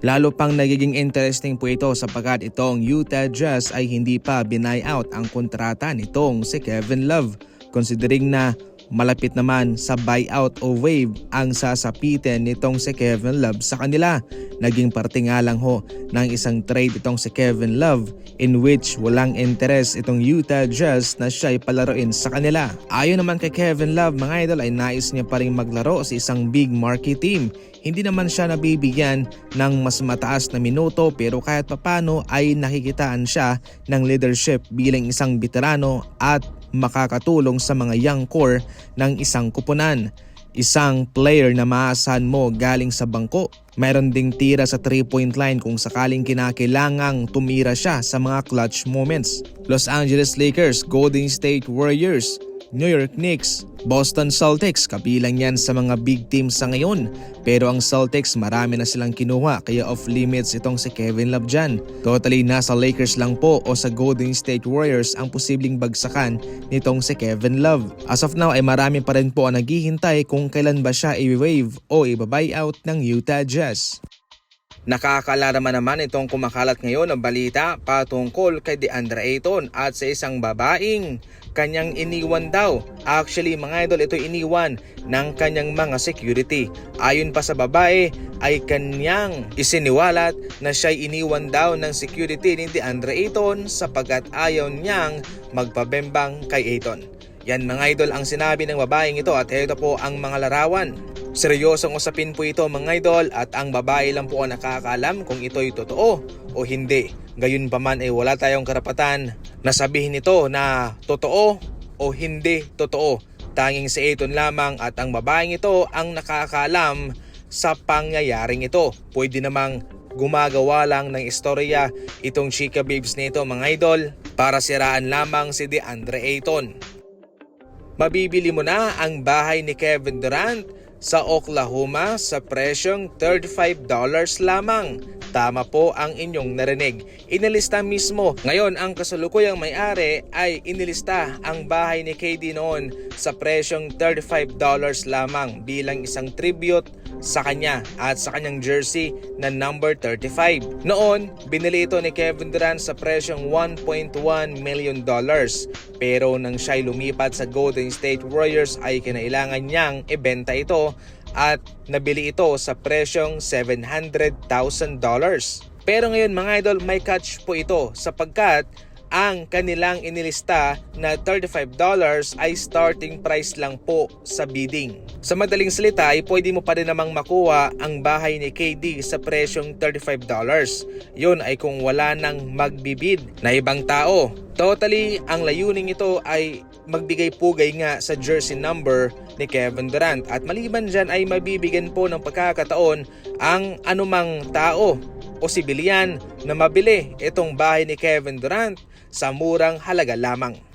Lalo pang nagiging interesting po ito sapagkat itong Utah Jazz ay hindi pa binay-out ang kontrata nitong si Kevin Love. Considering na malapit naman sa buyout o wave ang sasapitin nitong si Kevin Love sa kanila. Naging parte nga lang ho ng isang trade itong si Kevin Love in which walang interest itong Utah Jazz na siya ay palaruin sa kanila. Ayon naman kay Kevin Love mga idol ay nais niya pa rin maglaro sa isang big market team. Hindi naman siya nabibigyan ng mas mataas na minuto pero kahit papano ay nakikitaan siya ng leadership bilang isang veterano at makakatulong sa mga young core ng isang kupunan. Isang player na maasahan mo galing sa bangko. Meron ding tira sa 3-point line kung sakaling kinakailangang tumira siya sa mga clutch moments. Los Angeles Lakers, Golden State Warriors, New York Knicks, Boston Celtics kabilang yan sa mga big teams sa ngayon. Pero ang Celtics marami na silang kinuha kaya off limits itong si Kevin Love dyan. Totally nasa Lakers lang po o sa Golden State Warriors ang posibleng bagsakan nitong si Kevin Love. As of now ay marami pa rin po ang naghihintay kung kailan ba siya i-wave o i-buyout ng Utah Jazz. Nakakalaraman naman itong kumakalat ngayon ng balita patungkol kay DeAndre Ayton at sa isang babaeng kanyang iniwan daw. Actually mga idol ito iniwan ng kanyang mga security. Ayon pa sa babae ay kanyang isiniwalat na siya'y iniwan daw ng security ni DeAndre Ayton sapagkat ayaw niyang magpabembang kay Ayton. Yan mga idol ang sinabi ng babaeng ito at ito po ang mga larawan. Seryosong usapin po ito mga idol at ang babae lang po ang nakakaalam kung ito'y totoo o hindi. Gayun pa man ay wala tayong karapatan na sabihin ito na totoo o hindi totoo. Tanging si Eton lamang at ang babaeng ito ang nakakaalam sa pangyayaring ito. Pwede namang gumagawa lang ng istorya itong chika babes nito mga idol para siraan lamang si DeAndre Ayton. Mabibili mo na ang bahay ni Kevin Durant sa Oklahoma sa presyong $35 lamang. Tama po ang inyong narinig. Inilista mismo. Ngayon, ang kasalukuyang may-ari ay inilista ang bahay ni KD noon sa presyong $35 lamang bilang isang tribute sa kanya at sa kanyang jersey na number 35. Noon, binili ito ni Kevin Durant sa presyong 1.1 million dollars. Pero nang siya'y lumipat sa Golden State Warriors ay kinailangan niyang ibenta at nabili ito sa presyong $700,000. Pero ngayon mga idol may catch po ito sapagkat ang kanilang inilista na $35 ay starting price lang po sa bidding. Sa madaling salita ay pwede mo pa rin namang makuha ang bahay ni KD sa presyong $35. Yun ay kung wala nang magbibid na ibang tao. Totally, ang layuning ito ay magbigay pugay nga sa jersey number ni Kevin Durant at maliban dyan ay mabibigyan po ng pagkakataon ang anumang tao o sibilyan na mabili itong bahay ni Kevin Durant sa murang halaga lamang.